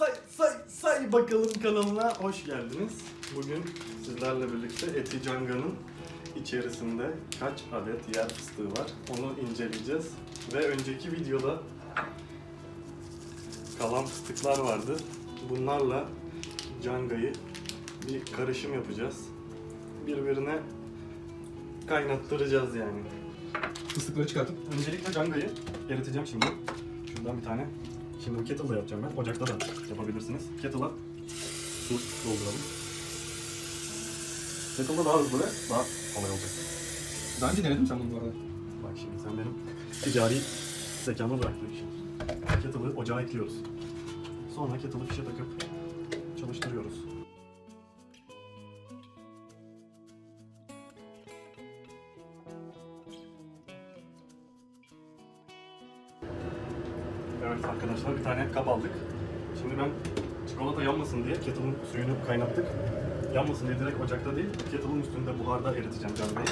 Say say say bakalım kanalına hoş geldiniz. Bugün sizlerle birlikte Eti Canga'nın içerisinde kaç adet yer fıstığı var onu inceleyeceğiz. Ve önceki videoda kalan fıstıklar vardı. Bunlarla Canga'yı bir karışım yapacağız. Birbirine kaynattıracağız yani. Fıstıkları çıkartıp Öncelikle Canga'yı eriteceğim şimdi. Şuradan bir tane. Şimdi bu kettle'da yapacağım ben. Ocakta da yapabilirsiniz. Kettle'a su dolduralım. Kettle'da daha hızlı ve daha kolay olacak. daha önce denedim sen bunu bu arada. Bak şimdi sen benim ticari zekamı bıraktın şimdi. Kettle'ı ocağa ekliyoruz. Sonra kettle'ı fişe takıp Evet arkadaşlar bir tane kap aldık. Şimdi ben çikolata yanmasın diye kettle'ın suyunu kaynattık. Yanmasın diye direkt ocakta değil, kettle'ın üstünde buharda eriteceğim canbayı.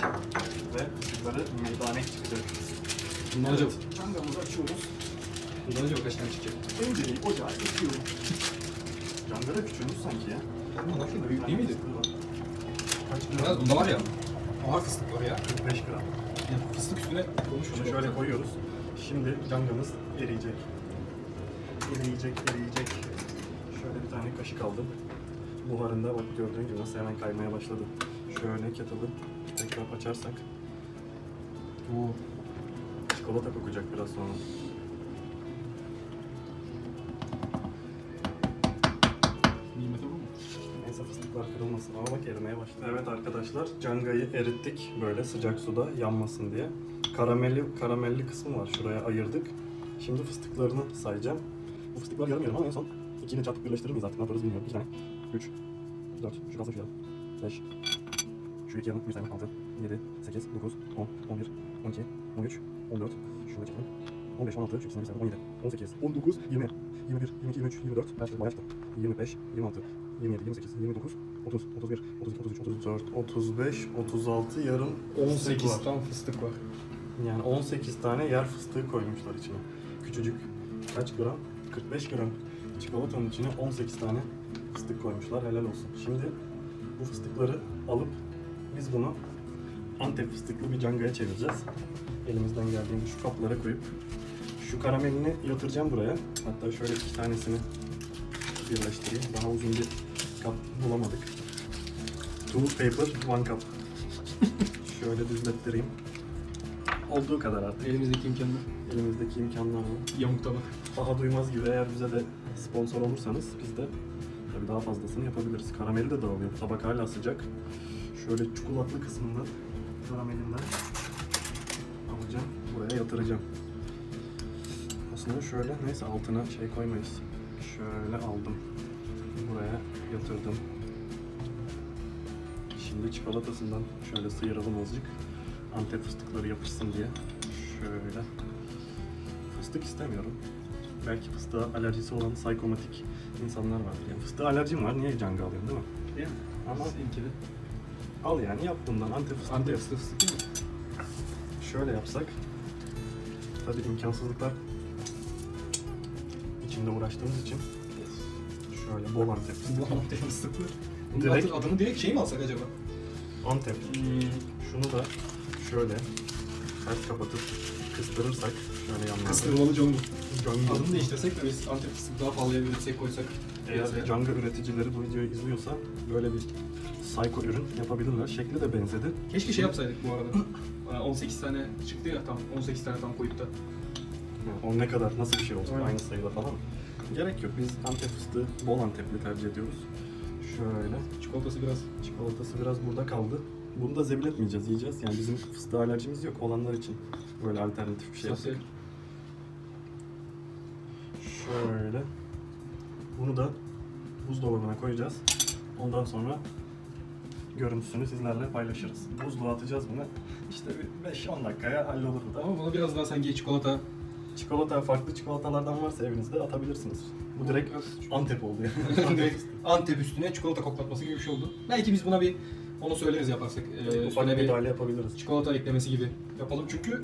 Ve fıstıkları meydane çıkacak. Bundan acaba, Cangamızı açıyoruz. bundan acaba kaç tane çıkacak? Önceyi ocağa ekiyorum. Cangara küçülmüş sanki ya. Bundan aslında büyük değil miydi? Kaç gram? bunda var ya. Ağır fıstık var ya. 45 gram. Yani fıstık üstüne. Şunu şöyle koyuyoruz. Şimdi cangamız eriyecek. Eriyecek, eriyecek. Şöyle bir tane kaşık aldım. Buharında bak gördüğün gibi nasıl hemen kaymaya başladı. Şöyle kettle'ı tekrar açarsak Oo. çikolata kokacak biraz sonra. Fıstıklar kırılmasın ama bak erimeye başladı. Evet arkadaşlar cangayı erittik böyle sıcak suda yanmasın diye. Karamelli, karamelli kısmı var şuraya ayırdık. Şimdi fıstıklarını sayacağım. Bu fıstıklar yarım yarım ama en son ikini çarpıp birleştirir miyiz artık? Ne yaparız bilmiyorum. Bir tane, üç, dört, şu kalsın şu yarım, beş, şu iki yarım, bir tane, altı, yedi, sekiz, dokuz, on, on bir, on iki, on üç, on dört, şunu da çekelim. 15, 16, şu ikisini bir sayalım, 17, 18, 19, 20, 21, 22, 23, 24, ben şimdi bayağı çıktım. 25, 26, 27, 28, 29, 30, 31, 32, 33, 34, 35, 36, yarım 18 var. tam fıstık var. Yani 18 tane yer fıstığı koymuşlar içine. Küçücük. Kaç gram? 45 gram. Çikolatanın içine 18 tane fıstık koymuşlar. Helal olsun. Şimdi bu fıstıkları alıp biz bunu Antep fıstıklı bir cangaya çevireceğiz. Elimizden geldiğince şu kaplara koyup şu karamelini yatıracağım buraya. Hatta şöyle iki tanesini birleştireyim. Daha uzun bir kap bulamadık. Two paper, one cup. şöyle düzlettireyim. Olduğu kadar artık. Elimizdeki imkanlar. Elimizdeki imkanlarla. Yamuk tabak. Daha duymaz gibi eğer bize de sponsor olursanız biz de tabii daha fazlasını yapabiliriz. Karameli de dağılıyor. Tabak hala sıcak. Şöyle çikolatlı kısmında karamelinden alacağım. Buraya yatıracağım. Aslında şöyle neyse altına şey koymayız. Şöyle aldım. Buraya yatırdım. Şimdi çikolatasından şöyle sıyıralım azıcık. Antep fıstıkları yapışsın diye. Şöyle. Fıstık istemiyorum. Belki fıstığa alerjisi olan psikomatik insanlar vardır. Yani fıstığa alerjim var. Niye canga alıyorum değil mi? Değil mi? Ama Seninki de. al yani yap bundan antep fıstığı. Antep fıstığı fıstık değil mi? Şöyle yapsak. Tabii imkansızlıklar içinde uğraştığımız için şöyle bol antep fıstığı. Bu Antep fıstıklı. Bunun Direkt- adı- adını direkt şey mi alsak acaba? Antep. Şunu da şöyle ters kapatıp kıstırırsak şöyle yanlarına. Kıstırmalı congu. Canga- Adını değiştirsek de biz Antep fıstık daha pahalıya üretsek koysak. Eğer. Canga üreticileri bu videoyu izliyorsa böyle bir psycho ürün yapabilirler. Şekli de benzedi. Keşke şey yapsaydık bu arada. Aa, 18 tane çıktı ya tam 18 tane tam koyup da. Yani o ne kadar nasıl bir şey olsun Aynen. aynı sayıda falan. Gerek yok. Biz Antep fıstığı bol Antepli tercih ediyoruz. Şöyle. Çikolatası biraz Çikolatası biraz burada kaldı. Bunu da zebil etmeyeceğiz, yiyeceğiz. Yani bizim fıstığa alerjimiz yok olanlar için. Böyle alternatif bir şey yaptık. Şöyle. Bunu da buzdolabına koyacağız. Ondan sonra görüntüsünü sizlerle paylaşırız. Buzluğa atacağız bunu. İşte bir 5-10 dakikaya hallolur bu da. Ama buna biraz daha sanki çikolata Çikolata, farklı çikolatalardan varsa evinizde atabilirsiniz. Bu direkt Antep oldu yani. Direkt Antep üstüne çikolata koklatması gibi bir şey oldu. Belki biz buna bir onu söyleriz yaparsak. Ee, Ufak bir müdahale yapabiliriz. çikolata eklemesi gibi yapalım çünkü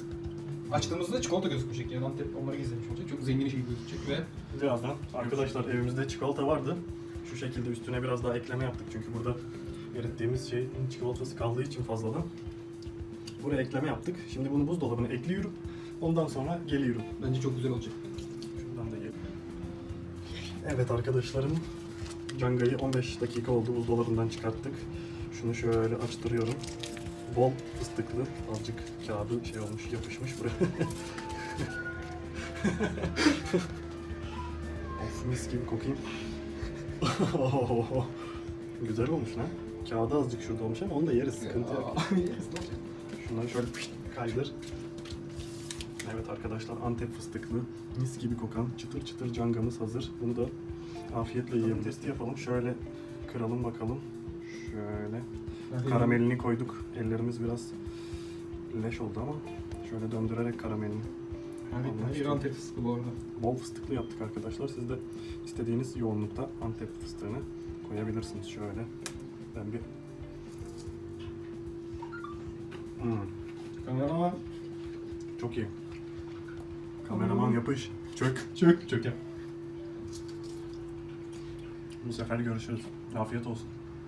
Açtığımızda çikolata gözükmeyecek yani Antep onları gizlemiş olacak. Çok zengin şey gözükecek ve Birazdan arkadaşlar evimizde çikolata vardı. Şu şekilde üstüne biraz daha ekleme yaptık çünkü burada erittiğimiz şeyin çikolatası kaldığı için fazladan. Buraya ekleme yaptık. Şimdi bunu buzdolabına ekliyorum. Ondan sonra geliyorum. bence çok güzel olacak. Şuradan da yiyelim. Evet arkadaşlarım. Canga'yı 15 dakika oldu buzdolabından çıkarttık. Şunu şöyle açtırıyorum. Bol fıstıklı. Azıcık kağıdı şey olmuş yapışmış buraya. of mis gibi kokayım. Güzel olmuş lan. Kağıdı azıcık şurada olmuş ama onu da yeriz. Sıkıntı yok. Şunları şöyle pişt kaydır. Evet arkadaşlar Antep fıstıklı, mis gibi kokan çıtır çıtır cangamız hazır. Bunu da afiyetle yiyebiliriz. Testi yapalım. Şöyle kıralım bakalım. Şöyle. Karamelini koyduk. Ellerimiz biraz leş oldu ama şöyle döndürerek karamelini. Evet, bir Antep fıstığı bu arada. Bol fıstıklı yaptık arkadaşlar. Siz de istediğiniz yoğunlukta Antep fıstığını koyabilirsiniz. Şöyle. Ben bir... Hmm. Kameraman. Çok iyi. Kameraman yapış. Çök. Çök. Çök yap. Bu sefer görüşürüz. Afiyet olsun.